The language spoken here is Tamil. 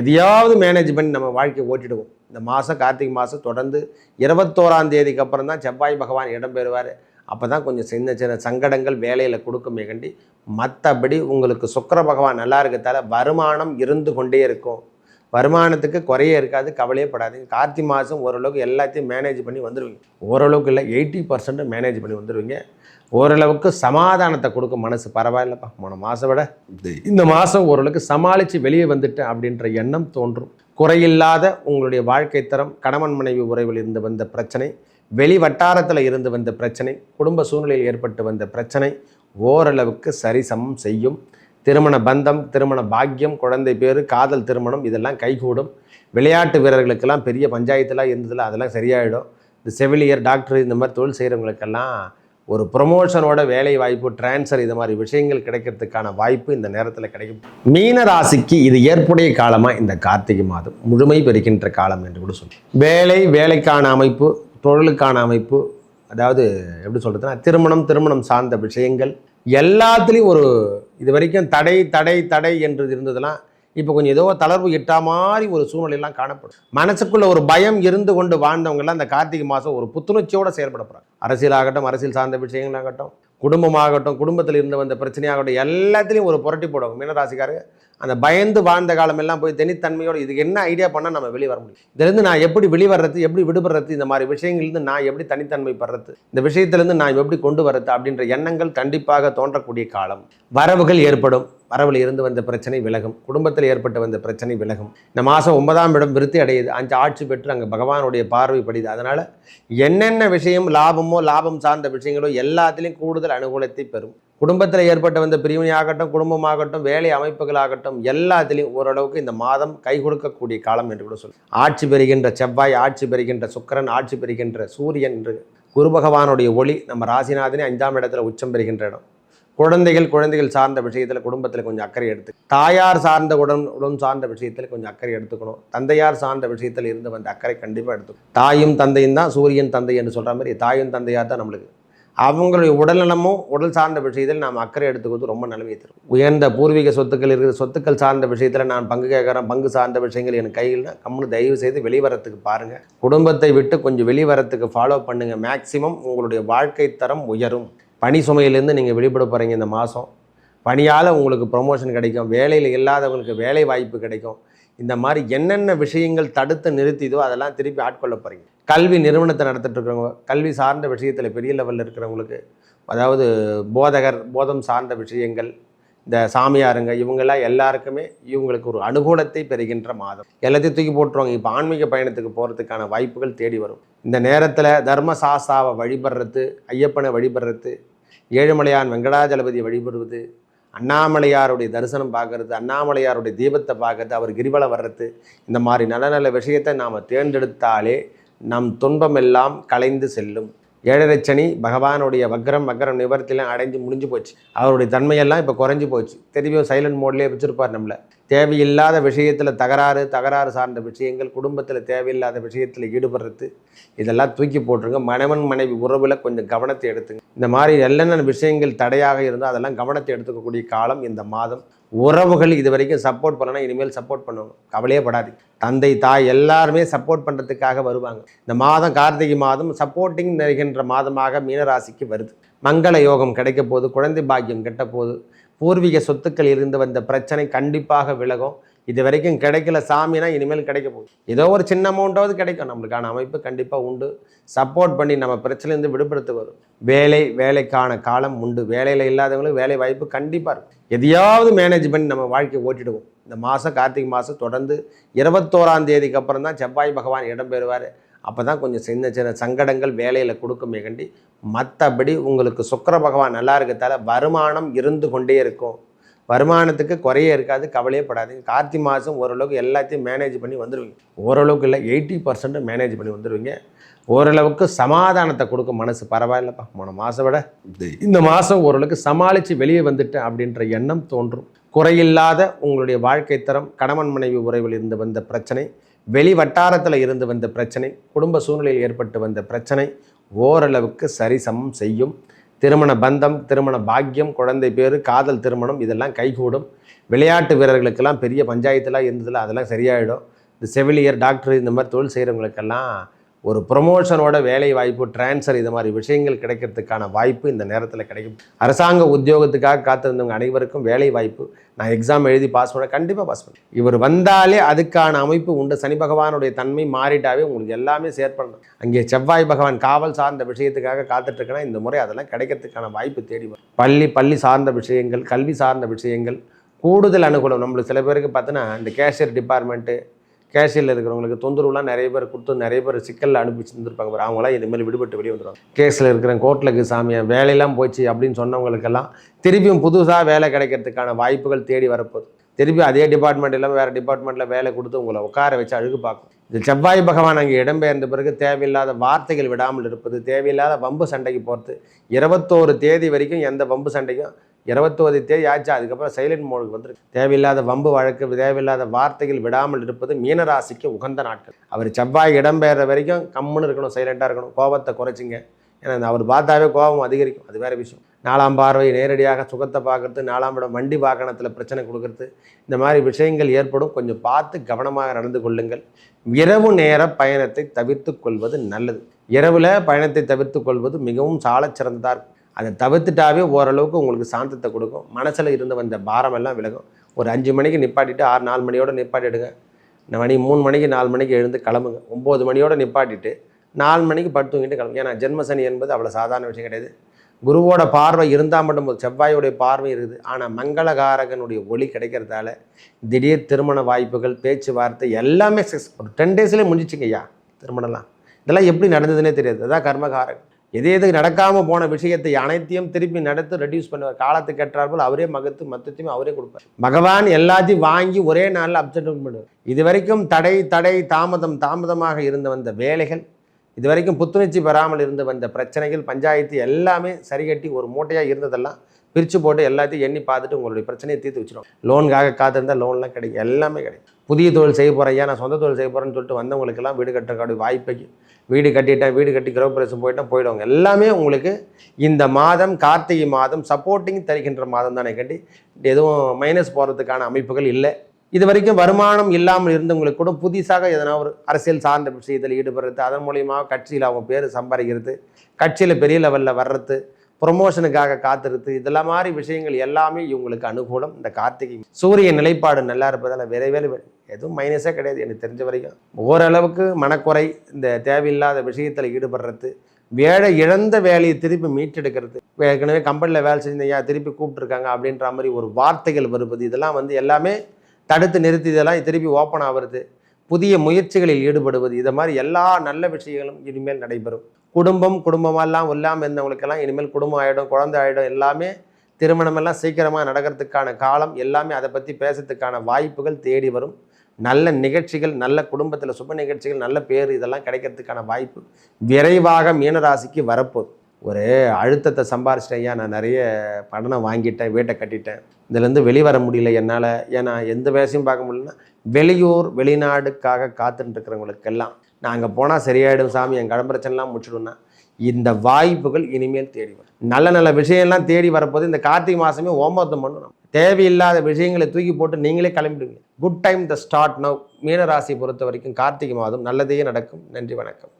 எதையாவது மேனேஜ் பண்ணி நம்ம வாழ்க்கையை ஓட்டிடுவோம். இந்த மாதம் கார்த்திகை மாதம் தொடர்ந்து இருபத்தோராம் தேதிக்கு அப்புறம் தான் செவ்வாய் பகவான் இடம்பெறுவார். அப்போ தான் கொஞ்சம் சின்ன சின்ன சங்கடங்கள் வேலையில் கொடுக்குமே கண்டி மற்றபடி உங்களுக்கு சுக்கர பகவான் நல்லா இருக்கிறதால வருமானம் இருந்து கொண்டே இருக்கும். வருமானத்துக்கு குறையே இருக்காது கவலையே படாதீங்க. கார்த்திகை மாதம் ஓரளவுக்கு எல்லாத்தையும் மேனேஜ் பண்ணி வந்துடுவீங்க ஓரளவுக்கு இல்லை எயிட்டி பர்சன்ட் மேனேஜ் பண்ணி வந்துடுவீங்க ஓரளவுக்கு சமாதானத்தை கொடுக்கும் மனசு. பரவாயில்லப்பா போன மாதம் விட இந்த மாதம் ஓரளவுக்கு சமாளித்து வெளியே வந்துட்டேன் அப்படின்ற எண்ணம் தோன்றும். குறையில்லாத உங்களுடைய வாழ்க்கை தரம் கணவன் மனைவி உறவில் இருந்து வந்த பிரச்சனை வெளி வட்டாரத்தில் இருந்து வந்த பிரச்சனை குடும்ப சூழ்நிலையில் ஏற்பட்டு வந்த பிரச்சனை ஓரளவுக்கு சரிசமம் செய்யும். திருமண பந்தம் திருமண பாக்கியம் குழந்தை பேர் காதல் திருமணம் இதெல்லாம் கைகூடும். விளையாட்டு வீரர்களுக்கெல்லாம் பெரிய பஞ்சாயத்துலாம் இருந்ததில் அதெல்லாம் சரியாயிடும். இந்த செவிலியர் டாக்டர் இந்த மாதிரி தொழில் செய்கிறவங்களுக்கெல்லாம் ஒரு ப்ரொமோஷனோட வேலை வாய்ப்பு டிரான்ஸ்ஃபர் இது மாதிரி விஷயங்கள் கிடைக்கிறதுக்கான வாய்ப்பு இந்த நேரத்தில் கிடைக்கும். மீன ராசிக்கு இது ஏற்புடைய காலமாக இந்த கார்த்திகை மாதம் முழுமை பெறுகின்ற காலம் என்று கூட சொல்லி. வேலை வேலைக்கான அமைப்பு தொழிலுக்கான அமைப்பு அதாவது எப்படி சொல்கிறதுனா திருமணம் திருமணம் சார்ந்த விஷயங்கள் எல்லாத்துலேயும் ஒரு இது வரைக்கும் தடை தடை தடை என்று இருந்ததெல்லாம் இப்போ கொஞ்சம் ஏதோ தளர்வு இட்டா மாதிரி ஒரு சூழ்நிலையெல்லாம் காணப்படும். மனசுக்குள்ள ஒரு பயம் இருந்து கொண்டு வாழ்ந்தவங்கெல்லாம் அந்த கார்த்திகை மாதம் ஒரு புத்துணர்ச்சியோடு செயல்பட போகிறாங்க அரசியலாகட்டும் அரசியல் சார்ந்த விஷயங்களாகட்டும் குடும்பமாகட்டும் குடும்பத்தில் இருந்து வந்த பிரச்சனையாகட்டும் எல்லாத்துலேயும் ஒரு புரட்டி போடுவாங்க. மீனராசிக்காரங்க அந்த பயந்து வாழ்ந்த காலம் எல்லாம் போய் தனித்தன்மையோடு இதுக்கு என்ன ஐடியா பண்ணால் நம்ம வெளியே வர முடியும். இதுலேருந்து நான் எப்படி வெளிவர்றது எப்படி விடுபடுறது இந்த மாதிரி விஷயங்கள்லேருந்து நான் எப்படி தனித்தன்மை படுறது இந்த விஷயத்துலேருந்து நான் எப்படி கொண்டு வரது அப்படின்ற எண்ணங்கள் கண்டிப்பாக தோன்றக்கூடிய காலம். வரவுகள் ஏற்படும். வரவில் இருந்து வந்த பிரச்சனை விலகும். குடும்பத்தில் ஏற்பட்டு வந்த பிரச்சனை விலகும். இந்த மாதம் ஒன்பதாம் இடம் விருத்தி அடையுது. அஞ்சு ஆட்சி பெற்று அங்கே பகவானுடைய பார்வை படிது அதனால் என்னென்ன விஷயம் லாபமோ லாபம் சார்ந்த விஷயங்களோ எல்லாத்துலேயும் கூடுதல் அனுகூலத்தை பெறும். குடும்பத்தில் ஏற்பட்டு வந்த பிரிவினையாகட்டும் குடும்பமாகட்டும் வேலை அமைப்புகளாகட்டும் எல்லாத்துலேயும் ஓரளவுக்கு இந்த மாதம் கை கொடுக்கக்கூடிய காலம் என்று கூட சொல்லு ஆட்சி பெறுகின்ற செவ்வாய் ஆட்சி பெறுகின்ற சுக்கிரன் ஆட்சி பெறுகின்ற சூரியன் என்று குரு பகவானுடைய ஒளி நம்ம ராசிநாதனே அஞ்சாம் இடத்துல உச்சம் பெறுகின்ற இடம். குழந்தைகள் குழந்தைகள் சார்ந்த விஷயத்தில் குடும்பத்தில் கொஞ்சம் அக்கறை எடுத்து தாயார் சார்ந்த உடன் உடன் சார்ந்த விஷயத்தில் கொஞ்சம் அக்கறை எடுத்துக்கணும். தந்தையார் சார்ந்த விஷயத்தில் இருந்து வந்த அக்கறை கண்டிப்பாக எடுத்துக்கணும். தாயும் தந்தையும் தான் சூரியன் தந்தை என்று சொல்கிற மாதிரி தாயும் தந்தையார் தான் நம்மளுக்கு. அவங்களுடைய உடல்நலமும் உடல் சார்ந்த விஷயத்தில் நாம் அக்கறை எடுத்துக்கிறது ரொம்ப நலவை தரும். உயர்ந்த பூர்வீக சொத்துக்கள் இருக்கிற சொத்துக்கள் சார்ந்த விஷயத்தில் நான் பங்கு கேட்குறேன் பங்கு சார்ந்த விஷயங்கள் என் கையில் கம்முன்னு தயவு செய்து வெளிவரத்துக்கு பாருங்கள் குடும்பத்தை விட்டு கொஞ்சம் வெளிவரத்துக்கு ஃபாலோ பண்ணுங்கள் மேக்சிமம் உங்களுடைய வாழ்க்கை தரம் உயரும். பணி சுமையிலேருந்து நீங்கள் வெளிப்பட போகிறீங்க இந்த மாதம் பணியால் உங்களுக்கு ப்ரொமோஷன் கிடைக்கும். வேலையில் இல்லாதவங்களுக்கு வேலை வாய்ப்பு கிடைக்கும். இந்த மாதிரி என்னென்ன விஷயங்கள் தடுத்து நிறுத்திதோ அதெல்லாம் திருப்பி ஆட்கொள்ள போகிறீங்க கல்வி நிறுவனத்தை நடத்திட்டு இருக்கிறவங்க கல்வி சார்ந்த விஷயத்தில் பெரிய லெவலில் இருக்கிறவங்களுக்கு அதாவது போதகர் போதம் சார்ந்த விஷயங்கள் இந்த சாமியாருங்க இவங்கெல்லாம் எல்லாருக்குமே இவங்களுக்கு ஒரு அனுகூலத்தை பெறுகின்ற மாதம். எல்லாத்தையும் தூக்கி போட்டுருவாங்க. இப்போ ஆன்மீக பயணத்துக்கு போகிறதுக்கான வாய்ப்புகள் தேடி வரும். இந்த நேரத்தில் தர்மசாஸ்தாவை வழிபடுறது ஐயப்பனை வழிபடுறது ஏழுமலையான் வெங்கடாஜலபதியை வழிபடுவது அண்ணாமலையாருடைய தரிசனம் பார்க்கறது அண்ணாமலையாருடைய தீபத்தை பார்க்கறது அவர் கிரிவலம் வர்றது இந்த மாதிரி நல்ல நல்ல விஷயத்தை நாம் தேர்ந்தெடுத்தாலே நம் துன்பமெல்லாம் கலைந்து செல்லும். ஏழரை சனி பகவானுடைய வக்ரம் வக்ரம் நிவர்த்திலாம் அடைஞ்சு முடிஞ்சு போச்சு. அவருடைய தன்மையெல்லாம் இப்போ குறைஞ்சி போச்சு. தெரியும் சைலண்ட் மோட்லேயே வச்சுருப்பார் நம்மளை. தேவையில்லாத விஷயத்தில் தகராறு தகராறு சார்ந்த விஷயங்கள் குடும்பத்தில் தேவையில்லாத விஷயத்தில் ஈடுபடுறது இதெல்லாம் தூக்கி போட்டுருங்க. மனைவன் மனைவி உறவில் கொஞ்சம் கவனத்தை எடுத்துங்க. இந்த மாதிரி நல்லென்ன விஷயங்கள் தடையாக இருந்தால் அதெல்லாம் கவனத்தை எடுத்துக்கக்கூடிய காலம் இந்த மாதம். உறவுகள் இது வரைக்கும் சப்போர்ட் பண்ணனா இனிமேல் சப்போர்ட் பண்ணணும் கவலையே படாதீங்க. தந்தை தாய் எல்லாருமே சப்போர்ட் பண்ணுறதுக்காக வருவாங்க. இந்த மாதம் கார்த்திகை மாதம் சப்போர்ட்டிங் நிறைகின்ற மாதமாக மீனராசிக்கு வருது. மங்கள யோகம் கிடைக்க போது குழந்தை பாக்கியம் கெட்ட போது பூர்வீக சொத்துக்கள் இருந்து வந்த பிரச்சனை கண்டிப்பாக விலகும். இது வரைக்கும் கிடைக்கல சாமினா இனிமேல் கிடைக்க போகுது. ஏதோ ஒரு சின்ன அமௌண்ட்டாவது கிடைக்கும். நம்மளுக்கான அமைப்பு கண்டிப்பாக உண்டு. சப்போர்ட் பண்ணி நம்ம பிரச்சனையிலேருந்து விடுபடுத்து வரும். வேலை வேலைக்கான காலம் உண்டு. வேலையில் இல்லாதவங்களுக்கு வேலை வாய்ப்பு கண்டிப்பாக இருக்கும் எதையாவது மேனேஜ் பண்ணி நம்ம வாழ்க்கையை ஓட்டிடுவோம். இந்த மாதம் கார்த்திகை மாதம் தொடர்ந்து இருபத்தோராம் தேதிக்கு அப்புறம் தான் செவ்வாய் பகவான் இடம்பெறுவார் அப்போ தான் கொஞ்சம் சின்ன சின்ன சங்கடங்கள் வேலையில் கொடுக்குமே கண்டி மற்றபடி உங்களுக்கு சுக்கர பகவான் நல்லா இருக்கத்தால வருமானம் இருந்து கொண்டே இருக்கும். வருமானத்துக்கு குறையே இருக்காது கவலையே படாதீங்க. கார்த்தி மாதம் ஓரளவுக்கு எல்லாத்தையும் மேனேஜ் பண்ணி வந்துடுவீங்க ஓரளவுக்கு இல்லை எயிட்டி பர்சன்ட் மேனேஜ் பண்ணி வந்துடுவீங்க ஓரளவுக்கு சமாதானத்தை கொடுக்கும் மனசு பரவாயில்லப்பா. போன மாதம் விட இந்த மாதம் ஓரளவுக்கு சமாளித்து வெளியே வந்துட்டேன் அப்படின்ற எண்ணம் தோன்றும். குறையில்லாத உங்களுடைய வாழ்க்கை தரம் கணவன் மனைவி உறவில் இருந்து வந்த பிரச்சனை வெளி வட்டாரத்தில் இருந்து வந்த பிரச்சனை குடும்ப சூழ்நிலையில் ஏற்பட்டு வந்த பிரச்சனை ஓரளவுக்கு சரிசமம் செய்யும். திருமண பந்தம் திருமண பாக்கியம் குழந்தை பேர் காதல் திருமணம் இதெல்லாம் கைகூடும். விளையாட்டு வீரர்களுக்கெல்லாம் பெரிய பஞ்சாயத்துலாம் இருந்ததில்ல அதெல்லாம் சரியாயிடும். இந்த செவிலியர் டாக்டர் இந்த மாதிரி தொழில் செய்கிறவங்களுக்கெல்லாம் ஒரு ப்ரொமோஷனோட வேலை வாய்ப்பு ட்ரான்ஸ்ஃபர் இது மாதிரி விஷயங்கள் கிடைக்கிறதுக்கான வாய்ப்பு இந்த நேரத்தில் கிடைக்கும். அரசாங்க உத்தியோகத்துக்காக காத்திருந்தவங்க அனைவருக்கும் வேலை வாய்ப்பு நான் எக்ஸாம் எழுதி பாஸ் பண்ண கண்டிப்பாக பாஸ் பண்ணேன். இவர் வந்தாலே அதுக்கான அமைப்பு உண்டு. சனி பகவானுடைய தன்மை மாறிட்டாவே உங்களுக்கு எல்லாமே சேர்ப்படணும் அங்கே செவ்வாய் பகவான் காவல் சார்ந்த விஷயத்துக்காக காத்துட்ருக்கேன்னா இந்த முறை அதெல்லாம் கிடைக்கிறதுக்கான வாய்ப்பு தேடி வரும். பள்ளி பள்ளி சார்ந்த விஷயங்கள் கல்வி சார்ந்த விஷயங்கள் கூடுதல் அனுகூலம். நம்மளுக்கு சில பேருக்கு பார்த்தோன்னா இந்த கேஷியர் டிபார்ட்மெண்ட்டு கேஷியரில் இருக்கிறவங்களுக்கு தொந்தரவுலாம் நிறைய பேர் கொடுத்து நிறைய பேர் சிக்கலில் அனுப்பி செஞ்சுருப்பாங்க பாரு. அவங்களாம் இனிமேல் விடுபட்டு வெளியே வந்துடுவாங்க. கேஸில் இருக்கிற கோர்ட்டில் இருக்குது சாமியை வேலையெல்லாம் போச்சு அப்படின்னு சொன்னவங்களுக்கெல்லாம் திருப்பியும் புதுசாக வேலை கிடைக்கிறதுக்கான வாய்ப்புகள் தேடி வரப்போகுது. திருப்பி அதே டிபார்ட்மெண்ட் இல்லாமல் வேறு டிபார்ட்மெண்ட்டில் வேலை கொடுத்து உங்களை உட்கார வச்சு அழுகு பார்க்கும். இது செவ்வாய் பகவான் அங்கே இடம்பெயர்ந்த பிறகு தேவையில்லாத வார்த்தைகள் விடாமல் இருப்பது தேவையில்லாத வம்பு சண்டைக்கு போகிறது. இருபத்தோரு தேதி வரைக்கும் எந்த வம்பு சண்டைக்கும் இருபத்தோரு தேதி ஆச்சு. அதுக்கப்புறம் சைலண்ட் மோடுக்கு வந்துருக்கு. தேவையில்லாத வம்பு வழக்கு தேவையில்லாத வார்த்தைகள் விடாமல் இருப்பது மீனராசிக்கு உகந்த நாட்கள். அவர் செவ்வாய் இடம்பெயர்ற வரைக்கும் கம்முன்னு இருக்கணும் சைலண்ட்டாக இருக்கணும். கோபத்தை குறைச்சிங்க. ஏன்னா அவர் பார்த்தாவே கோபம் அதிகரிக்கும். அது வேறு விஷயம். நாலாம் பார்வை நேரடியாக சுகத்தை பார்க்கறது நாலாம் இடம் வண்டி வாகனத்தில் பிரச்சனை கொடுக்கறது. இந்த மாதிரி விஷயங்கள் ஏற்படும். கொஞ்சம் பார்த்து கவனமாக நடந்து கொள்ளுங்கள். இரவு நேர பயணத்தை தவிர்த்து கொள்வது நல்லது. இரவில் பயணத்தை தவிர்த்து கொள்வது மிகவும் சாலச்சிறந்ததாக இருக்கும். அதை தவிர்த்துட்டாவே ஓரளவுக்கு உங்களுக்கு சாந்தத்தை கொடுக்கும். மனசில் இருந்து வந்த பாரமெல்லாம் விலகும். ஒரு அஞ்சு மணிக்கு நிப்பாட்டிட்டு ஆறு நாலு மணியோட நிப்பாட்டிடுங்க இந்த மணி மூணு மணிக்கு நாலு மணிக்கு எழுந்து கிளம்புங்க. ஒம்பது மணியோட நிப்பாட்டிட்டு நாலு மணிக்கு படுத்துங்கிட்டு கிளம்புங்க. ஏன்னா ஜென்மசனி என்பது அவ்வளோ சாதாரண விஷயம் கிடையாது. குருவோட பார்வை இருந்தால் மட்டும் போது செவ்வாயோடைய பார்வை இருக்குது. ஆனால் மங்களகாரகனுடைய ஒளி கிடைக்கிறதால திடீர் திருமண வாய்ப்புகள் பேச்சுவார்த்தை எல்லாமே சக்ஸ் ஒரு டென் டேஸ்லேயே முடிஞ்சிச்சுங்க ஐயா திருமணம்லாம். இதெல்லாம் எப்படி நடந்ததுன்னே தெரியாது. அதான் கர்மகாரகன். எது எதுக்கு நடக்காமல் போன விஷயத்தை அனைத்தையும் திருப்பி நடத்து ரெடியூஸ் பண்ணுவார் காலத்துக்கு ஏற்றாற்போல் அவரே மகத்து மத்தத்தையும் அவரே கொடுப்பார். பகவான் எல்லாத்தையும் வாங்கி ஒரே நாளில் அப்செட் பண்ணுவார் இது வரைக்கும் தடை தடை தாமதம் தாமதமாக இருந்து வந்த வேலைகள் இது வரைக்கும் புத்துணர்ச்சி பெறாமல் இருந்து வந்த பிரச்சனைகள் பஞ்சாயத்து எல்லாமே சரிகட்டி ஒரு மூட்டையாக இருந்ததெல்லாம் பிரித்து போட்டு எல்லாத்தையும் எண்ணி பார்த்துட்டு உங்களுடைய பிரச்சனையை தீர்த்து வச்சிடும் லோனுக்காக காத்திருந்தால் லோன்லாம் கிடைக்கும். எல்லாமே கிடைக்கும். புதிய தொழில் செய்ய போகிறேன் ஐயா நான் சொந்த தொழில் செய்ய போகிறேன்னு சொல்லிட்டு வந்தவங்களுக்கெல்லாம் வீடு கட்டுறக்கூடிய வாய்ப்பைக்கு வீடு கட்டிட்டேன் வீடு கட்டி கிரகப்பிரவேசம் போயிட்டேன் போயிடுவாங்க. எல்லாமே உங்களுக்கு இந்த மாதம் கார்த்திகை மாதம் சப்போர்ட்டிங் தருகின்ற மாதம் தானே கட்டி எதுவும் மைனஸ் போகிறதுக்கான அமைப்புகள் இல்லை. இது வரைக்கும் வருமானம் இல்லாமல் இருந்தவங்களுக்கு கூட புதுசாக எதனா ஒரு அரசியல் சார்ந்த விஷயத்தில் ஈடுபடுறது அதன் மூலியமாக கட்சியில் அவங்க பேர் சம்பாதிக்கிறது கட்சியில் பெரிய லெவலில் வர்றது ப்ரொமோஷனுக்காக காத்துறது இதெல்லாம் மாதிரி விஷயங்கள் எல்லாமே இவங்களுக்கு அனுகூலம். இந்த கார்த்திகை சூரிய நிலைப்பாடு நல்லா இருப்பதால் விரைவில் எதுவும் மைனஸே கிடையாது. எனக்கு தெரிஞ்ச வரைக்கும். ஓரளவுக்கு மனக்குறை இந்த தேவையில்லாத விஷயத்தில் ஈடுபடுறது வேலை இழந்த வேலையை திருப்பி மீட்டெடுக்கிறது. ஏற்கனவே கம்பெனியில் வேலை செஞ்சையா திருப்பி கூப்பிட்ருக்காங்க அப்படின்ற மாதிரி ஒரு வார்த்தைகள் வருவது இதெல்லாம் வந்து எல்லாமே தடுத்து நிறுத்தி இதெல்லாம் திருப்பி ஓப்பன் ஆகிறது புதிய முயற்சிகளில் ஈடுபடுவது இதை மாதிரி எல்லா நல்ல விஷயங்களும் இனிமேல் நடைபெறும். குடும்பம் குடும்பமெல்லாம் இல்லாமல் இருந்தவங்களுக்கெல்லாம் இனிமேல் குடும்பம் ஆகிடும் குழந்தை ஆகிடும் எல்லாமே திருமணமெல்லாம் சீக்கிரமாக நடக்கிறதுக்கான காலம் எல்லாமே அதை பற்றி பேசுறதுக்கான வாய்ப்புகள் தேடி வரும். நல்ல நிகழ்ச்சிகள் நல்ல குடும்பத்தில் சுப நிகழ்ச்சிகள் நல்ல பேர் இதெல்லாம் கிடைக்கிறதுக்கான வாய்ப்பு விரைவாக மீனராசிக்கு வரப்போகுது. ஒரு அழுத்தத்தை சம்பாரிச்சிட்டேன் ஐயா நான் நிறைய பணம் வாங்கிட்டேன் வீட்டை கட்டிட்டேன். இதுலேருந்து வெளிவர முடியல என்னால். ஏன்னா எந்த வேலையும் பார்க்க முடியலன்னா வெளியூர் வெளிநாடுக்காக காத்துட்டு இருக்கிறவங்களுக்கெல்லாம் நான் அங்கே போனால் சரியாயிடும் சாமி என் கடன் பிரச்சனைலாம் முடிச்சிடும்னா இந்த வாய்ப்புகள் இனிமேல் தேடி வரும். நல்ல நல்ல விஷயம்லாம் தேடி வரப்போது இந்த கார்த்திகை மாதமே ஓமத்தம் பண்ணணும். தேவையில்லாத விஷயங்களை தூக்கி போட்டு நீங்களே கிளம்பிடுங்க good time the start now மீனராசி பொறுத்த வரைக்கும் கார்த்திகை மாதம் நல்லதே நடக்கும். நன்றி வணக்கம்.